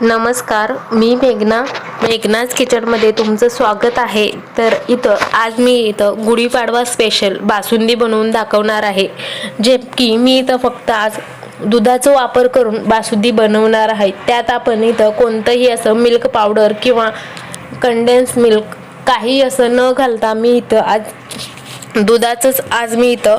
नमस्कार मी मेघना. मेघनाज किचनमध्ये तुमचं स्वागत आहे. तर इथं आज मी इथं गुढीपाडवा स्पेशल बासुंदी बनवून दाखवणार आहे. जे की मी इथं फक्त आज दुधाचा वापर करून बासुंदी बनवणार आहे. त्यात आपण इथं कोणतंही असं मिल्क पावडर किंवा कंडेन्स मिल्क काही असं न घालता मी इथं आज दुधाचंच आज मी इथं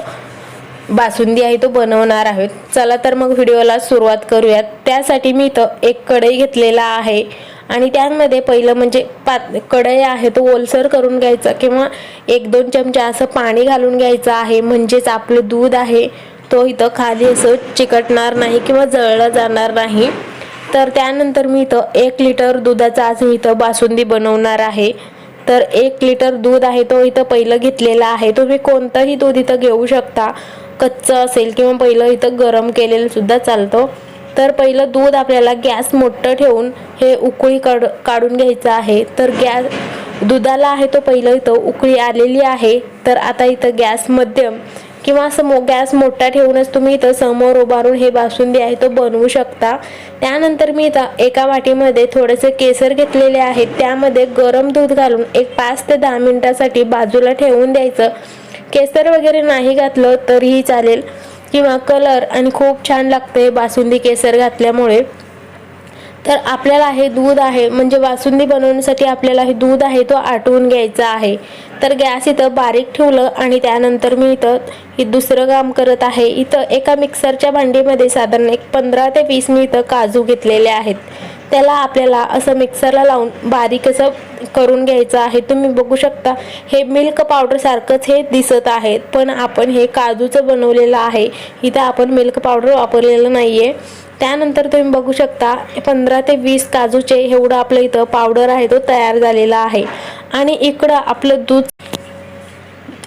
बासुंदी आहे तो बनवणार आहोत. चला तर मग व्हिडिओला सुरुवात करूयात. त्यासाठी मी इथं एक कढई घेतलेला आहे. आणि त्यामध्ये पहिलं म्हणजे पात कढई आहे तो ओलसर करून घ्यायचा किंवा एक दोन चमचे असं पाणी घालून घ्यायचं आहे. म्हणजेच आपलं दूध आहे. तो इथं खाली असं चिकटणार नाही किंवा जळलं जाणार नाही. तर त्यानंतर मी इथं एक लिटर दुधाचा आज मी इथं बासुंदी बनवणार आहे. तर एक लिटर दूध आहे तो इथं पहिलं घेतलेला आहे. तुम्ही कोणतंही दूध इथं घेऊ शकता. कच्चं असेल किंवा पहिलं इथं गरम केलेलं सुद्धा चालतं. तर पहिलं दूध आपल्याला गॅस मोठं ठेवून हे उकळी काढ काढून घ्यायचं आहे. तर गॅस दुधाला आहे तो पहिलं इथं उकळी आलेली आहे. तर आता इथं गॅस मध्यम किंवा असं मो गॅस मोठा ठेवूनच तुम्ही इथं समोर उभारून हे बासुंदी आहे तो बनवू शकता. त्यानंतर मी इथं एका वाटीमध्ये थोडेसे केसर घेतलेले आहेत. त्यामध्ये गरम दूध घालून एक पाच ते दहा मिनटासाठी बाजूला ठेवून द्यायचं. केसर वगैरे नाही घातलं तरीही चालेल. किंवा कलर आणि खूप छान लागते बासुंदी केसर घातल्यामुळे. तर आपल्याला हे दूध आहे म्हणजे बासुंदी बनवण्यासाठी आपल्याला हे दूध आहे तो आटवून घ्यायचा आहे. तर गॅस इथं बारीक ठेवलं आणि त्यानंतर मी इथं हे दुसरं काम करत आहे. इथं एका मिक्सरच्या भांडीमध्ये साधारण एक पंधरा ते वीस मी इथं काजू घेतलेले आहेत. त्याला आपल्याला असं मिक्सरला लावून बारीक असं करून घ्यायचं आहे. तुम्ही बघू शकता हे मिल्क पावडरसारखंच हे दिसत आहे. पण आपण हे काजूचं बनवलेलं आहे. इथं आपण मिल्क पावडर वापरलेलं नाहीये. त्यानंतर तुम्ही बघू शकता पंधरा ते वीस काजूचे एवढं आपलं इथं पावडर आहे तो तयार झालेला आहे. आणि इकडं आपलं दूध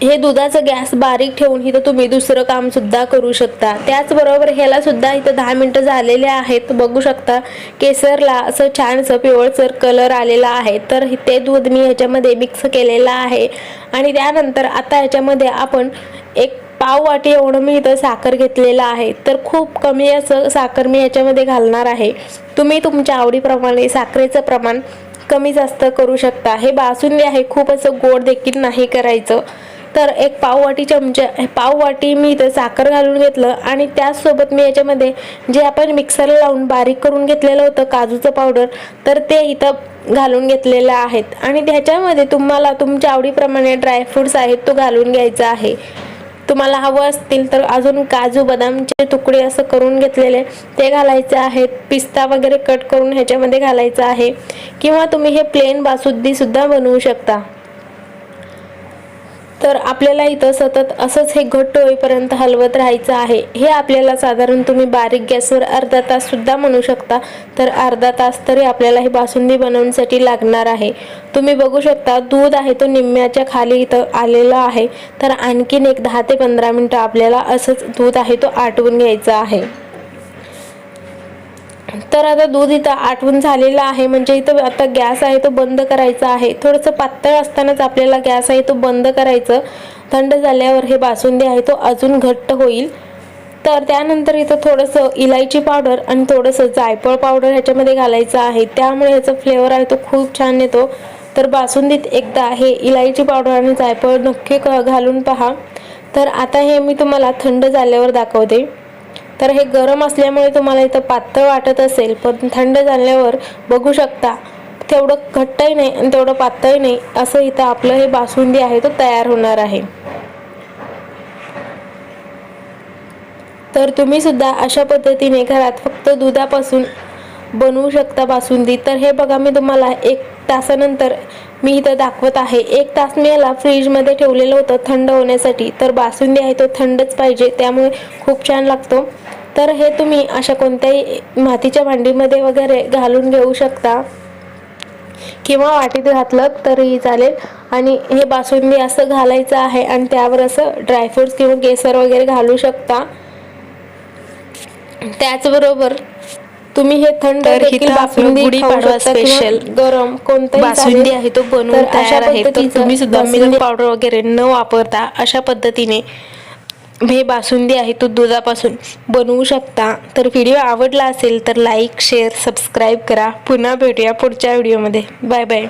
हे दुधाचं गॅस बारीक ठेवून इथं तुम्ही दुसरं काम सुद्धा करू शकता. त्याचबरोबर ह्याला सुद्धा इथं दहा मिनटं झालेले आहेत. बघू शकता केसरला असं छानसं पिवळसर कलर आलेला आहे. तर ते दूध मी ह्याच्यामध्ये मिक्स केलेलं आहे. आणि त्यानंतर आता ह्याच्यामध्ये आपण एक पाव वाटी एवढं मी इथं साखर घेतलेलं आहे. तर खूप कमी असं साखर मी याच्यामध्ये घालणार आहे. तुम्ही तुमच्या आवडीप्रमाणे साखरेचं प्रमाण कमी जास्त करू शकता. हे बासुंदी आहे. खूप असं गोड देखील नाही करायचं. तर एक पाव वाटी चमचा पाव वाटी मी इथं साखर घालून घेतलं आणि त्याचसोबत मी याच्यामध्ये जे आपण मिक्सरला लावून बारीक करून घेतलेलं होतं काजूचं पावडर तर ते इथं घालून घेतलेलं आहेत. आणि त्याच्यामध्ये तुम्हाला तुमच्या आवडीप्रमाणे ड्रायफ्रुट्स आहेत तो घालून घ्यायचा आहे. तुम्हाला हवं असतील तर अजून काजू बदामचे तुकडे असं करून घेतलेले ते घालायचे आहेत. पिस्ता वगैरे कट करून ह्याच्यामध्ये घालायचं आहे. किंवा तुम्ही हे प्लेन बासुंदीसुद्धा बनवू शकता. तर आपल्याला इथं सतत असंच हे घट्ट होईपर्यंत हलवत राहायचं आहे. हे आपल्याला साधारण तुम्ही बारीक गॅसवर अर्धा तास सुद्धा म्हणू शकता. तर अर्धा तास तरी आपल्याला ही बासुंदी बनवण्यासाठी लागणार आहे. तुम्ही बघू शकता दूध आहे तो निम्म्याच्या खाली इथं आलेला आहे. तर आणखीन एक दहा ते पंधरा मिनटं आपल्याला असंच दूध आहे तो आटवून घ्यायचा आहे. तर आता दूध इथं आटवून झालेलं आहे. म्हणजे इथं आता गॅस आहे तो बंद करायचा आहे. थोडंसं पातळ असतानाच आपल्याला गॅस आहे तो बंद करायचं. थंड झाल्यावर हे बासुंदी आहे तो अजून घट्ट होईल. तर त्यानंतर इथं थोडंसं इलायची पावडर आणि थोडंसं जायफळ पावडर ह्याच्यामध्ये घालायचं आहे. त्यामुळे ह्याचा फ्लेवर आहे तो खूप छान येतो. तर बासुंदीत एकदा हे इलायची पावडर आणि जायफळ नक्की घालून पहा. तर आता हे मी तुम्हाला थंड झाल्यावर दाखवते. तर हे गरम असल्यामुळे तुम्हाला इथं पातळ वाटत असेल पण थंड झाल्यावर बघू शकता. तेवढं घट्टही नाही आणि तेवढं पातळही नाही असं इथं आपलं हे बासुंदी आहे तो तयार होणार आहे. तर तुम्ही सुद्धा अशा पद्धतीने घरात फक्त दुधापासून बनवू शकता बासुंदी. तर हे बघा मी तुम्हाला एक तासानंतर मी इथं दाखवत आहे. एक तास मी याला फ्रीजमध्ये ठेवलेलं होतं थंड होण्यासाठी. तर बासुंदी आहे तो थंडच पाहिजे त्यामुळे खूप छान लागतो. तर हे तुम्ही अशा कोणत्याही मातीच्या भांडीमध्ये वगैरे घालून घेऊ शकता. किंवा वाटीत घातलं तरीही चालेल. आणि हे बासुंदी असं घालायचं आहे आणि त्यावर असं ड्रायफ्रुट्स किंवा केसर वगैरे घालू शकता. त्याचबरोबर तुम्ही हे थंड तर देखील इथं आपलं बासुंदी गुढीपाडवा खाऊ शकता किंवा special गरम कोणतंही बासुंदी चालेल. आहे तो बनवून तर अशा तयार आहे. तर पद्धतीचं तुम्ही सुद्धा बासुंदी मिल्क पावडर वगैरे न वापरता अशा पद्धतीने हे बासुंदी आहे तो दुधापासून बनवू शकता. तर व्हिडिओ आवडला असेल तर लाईक शेअर सबस्क्राईब करा. पुन्हा भेटूया पुढच्या व्हिडिओमध्ये. Bye bye.